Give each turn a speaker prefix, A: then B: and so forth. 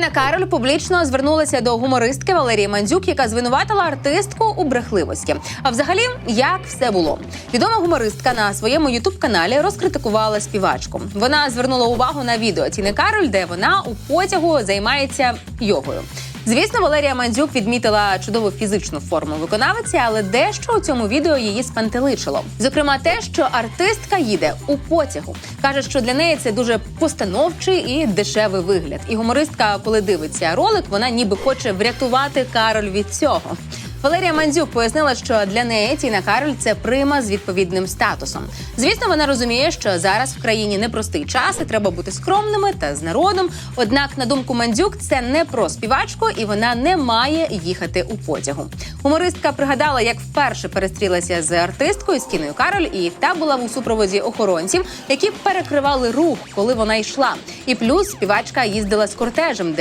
A: Тіна Кароль публічно звернулася до гумористки Валерії Мандзюк, яка звинуватила артистку у брехливості. А взагалі, як все було? Відома гумористка на своєму ютуб-каналі розкритикувала співачку. Вона звернула увагу на відео Тіни Кароль, де вона у потягу займається йогою. Звісно, Валерія Мандзюк відмітила чудову фізичну форму виконавиці, але дещо у цьому відео її спантеличило. Зокрема, те, що артистка їде у потягу, каже, що для неї це дуже постановчий і дешевий вигляд. І гумористка, коли дивиться ролик, вона ніби хоче врятувати Кароль від цього. Валерія Мандзюк пояснила, що для неї Тіна Кароль це прима з відповідним статусом. Звісно, вона розуміє, що зараз в країні непростий час і треба бути скромними та з народом. Однак, на думку Мандзюк, це не про співачку, і вона не має їхати у потягу. Гумористка пригадала, як вперше перестрілася з артисткою з Тіною Кароль, і та була у супроводі охоронців, які перекривали рух, коли вона йшла. І плюс співачка їздила з кортежем, де